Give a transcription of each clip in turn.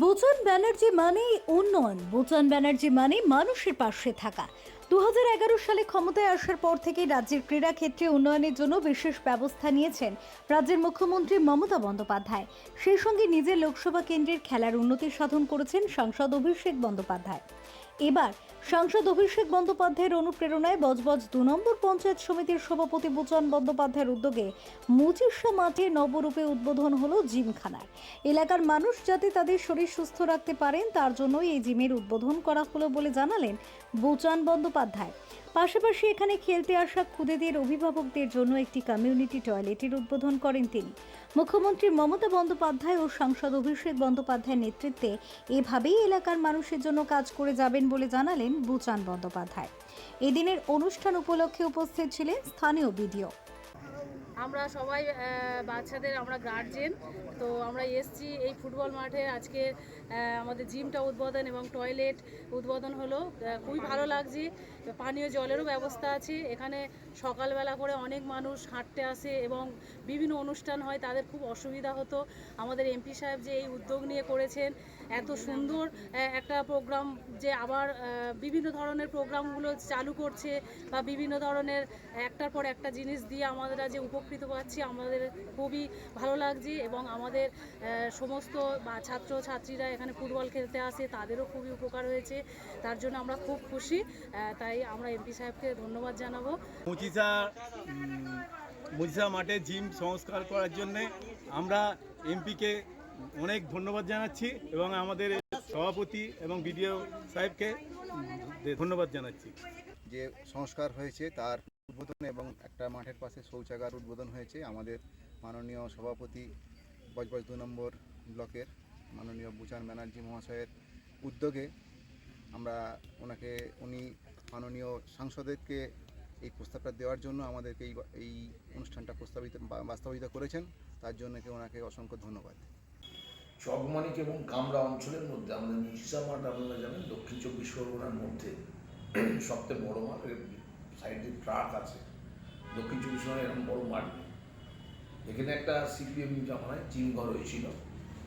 বুচান ব্যানার্জি মানেই উন্নয়ন, বোচন ব্যানার্জি মানে মানুষের পাশে থাকা। দু হাজার এগারো সালে ক্ষমতায় আসার পর থেকে রাজ্যের ক্রীড়া ক্ষেত্রে উন্নয়নের জন্য বিশেষ ব্যবস্থা নিয়েছেন রাজ্যের মুখ্যমন্ত্রী মমতা বন্দ্যোপাধ্যায়। সেই সঙ্গে নিজের লোকসভা কেন্দ্রের খেলার উন্নতি সাধন করেছেন সাংসদ অভিষেক বন্দ্যোপাধ্যায়। এবার সাংসদ অভিষেক বন্দ্যোপাধ্যায়ের অনুপ্রেরণায় বজবজ দু নম্বর পঞ্চায়েত সমিতির সভাপতি বুচন বন্দ্যোপাধ্যায়ের উদ্যোগে মুচিশা মাঠে নবরূপে উদ্বোধন হলো জিমখানার এলাকার মানুষ যাতে তাদের শরীর সুস্থ রাখতে পারেন, তার জন্যই এই জিমের উদ্বোধন করা হলো বলে জানালেন বুচান বন্দ্যোপাধ্যায়। পাশাপাশি এখানে খেলতে আসা খুদেদের অভিভাবকদের জন্য একটি কমিউনিটি টয়লেটের উদ্বোধন করেন তিনি। মুখ্যমন্ত্রী মমতা বন্দ্যোপাধ্যায় ও সাংসদ অভিষেক বন্দ্যোপাধ্যায়ের নেতৃত্বে এভাবেই এলাকার মানুষের জন্য কাজ করে যাবেন বলে জানালেন বুচান বন্দ্যোপাধ্যায়। এদিনের অনুষ্ঠান উপলক্ষে উপস্থিত ছিলেন স্থানীয় বিডিও। আমরা সবাই বাচ্চাদের আমরা গার্জেন তো আমরা এসছি এই ফুটবল মাঠে। আজকে আমাদের জিমটা উদ্বোধন এবং টয়লেট উদ্বোধন হলো। খুবই ভালো লাগছে। পানীয় জলেরও ব্যবস্থা আছে। এখানে সকালবেলা করে অনেক মানুষ হাঁটতে আসে এবং বিভিন্ন অনুষ্ঠান হয়, তাদের খুব অসুবিধা হতো। আমাদের এমপি সাহেব যে এই উদ্যোগ নিয়ে করেছেন, এত সুন্দর একটা প্রোগ্রাম যে আবার বিভিন্ন ধরনের প্রোগ্রামগুলো চালু করছে বা বিভিন্ন ধরনের, একটার পর একটা জিনিস দিয়ে আমরা যে উপকৃত পাচ্ছি। আমাদের খুবই ভালো লাগছে এবং আমাদের সমস্ত বা ছাত্র ছাত্রীরা এখানে ফুটবল খেলতে আসে তাদেরও খুবই উপকার হয়েছে। তার জন্য আমরা খুব খুশি তাই আমরা এমপি সাহেবকে ধন্যবাদ জানাব। মুচিসা মাঠে জিম সংস্কার করার জন্যে আমরা এমপিকে অনেক ধন্যবাদ জানাচ্ছি এবং আমাদের সভাপতি এবং বিডিও সাহেবকে ধন্যবাদ জানাচ্ছি। যে সংস্কার হয়েছে তার উদ্বোধন এবং একটা মাঠের পাশে শৌচাগার উদ্বোধন হয়েছে। আমাদের মাননীয় সভাপতি বজবজ দু নম্বর ব্লকের মাননীয় বুচান ব্যানার্জি মহাশয়ের উদ্যোগে আমরা ওনাকে, উনি মাননীয় সাংসদেরকে এই প্রস্তাবটা দেওয়ার জন্য আমাদেরকে এই এই অনুষ্ঠানটা প্রস্তাবিত বাস্তবায়িত করেছেন। তার জন্য ওনাকে অসংখ্য ধন্যবাদ। চকমানিক এবং কামরা অঞ্চলের মধ্যে আমাদের মুর্শিদা মাঠ আপনারা জানেন, দক্ষিণ চব্বিশ পরগনার মধ্যে সবচেয়ে বড় মাঠ। সাইডে ট্রাক আছে। দক্ষিণ চব্বিশ পরগনার এরকম বড় মাঠ। নেই এখানে একটা সিপিএম জামানায় জিম ঘর হয়েছিল।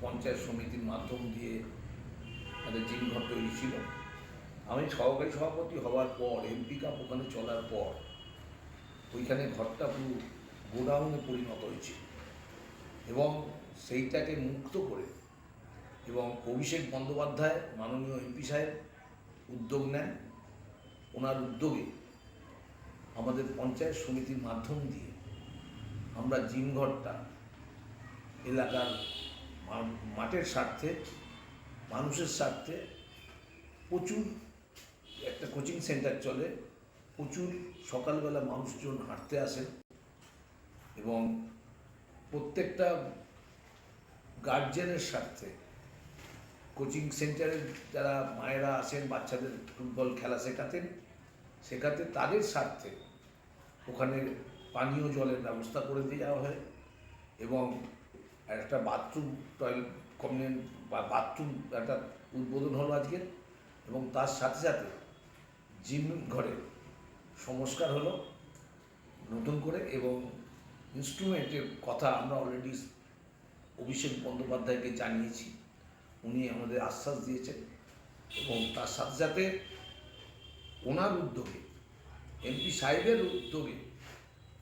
পঞ্চায়েত সমিতির মাধ্যম দিয়ে একটা জিম ঘর তৈরি ছিল। আমি সহকারী সভাপতি হওয়ার পর এমপি কাপ ওখানে চলার পর, ওইখানে ঘরটা পুরো গোডাউনে পরিণত হয়েছিল এবং সেইটাকে মুক্ত করে এবং অভিষেক বন্দ্যোপাধ্যায়, মাননীয় এমপি সাহেব উদ্যোগ নেন। ওনার উদ্যোগে আমাদের পঞ্চায়েত সমিতির মাধ্যম দিয়ে আমরা জিমঘরটা এলাকার মাঠের স্বার্থে, মানুষের স্বার্থে প্রচুর একটা কোচিং সেন্টার চলে, প্রচুর সকালবেলা মানুষজন হাঁটতে আসেন এবং প্রত্যেকটা গার্জেনের স্বার্থে কোচিং সেন্টারের যারা মায়েরা আসেন, বাচ্চাদের ফুটবল খেলা শেখাতেন শেখাতে তাদের স্বার্থে ওখানে পানীয় জলের ব্যবস্থা করে দেওয়া হয় এবং একটা বাথরুম টয়লেট কমিউন বা বাথরুম একটা উদ্বোধন হলো আজকে এবং তার সাথে সাথে জিম ঘরে সংস্কার হলো নতুন করে এবং ইনস্ট্রুমেন্টের কথা আমরা অলরেডি অভিষেক বন্দ্যোপাধ্যায়কে জানিয়েছি। উনি আমাদের আশ্বাস দিয়েছেন এবং তার সাথে সাথে ওনার উদ্যোগে এমপি সাহেবের উদ্যোগে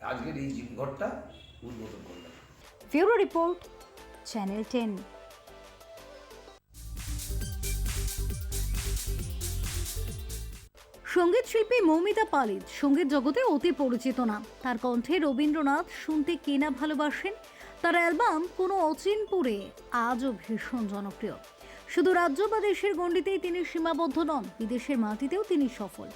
আজকের এই জিমঘরটা উদ্বোধন করলেন ফিউরো রিপোর্ট চ্যানেল টেন। সংগীত শিল্পী মৌমিতা পালিত সংগীত জগতে অতি পরিচিত নাম। তার কণ্ঠে রবীন্দ্রনাথ শুনতে কে না ভালোবাসেন? তার অ্যালবাম কোনো অচিনপুরে আজও ভীষণ জনপ্রিয়। শুধু রাজ্য বা দেশের গণ্ডিতেই তিনি সীমাবদ্ধ নন বিদেশের মাটিতেও তিনি সফল।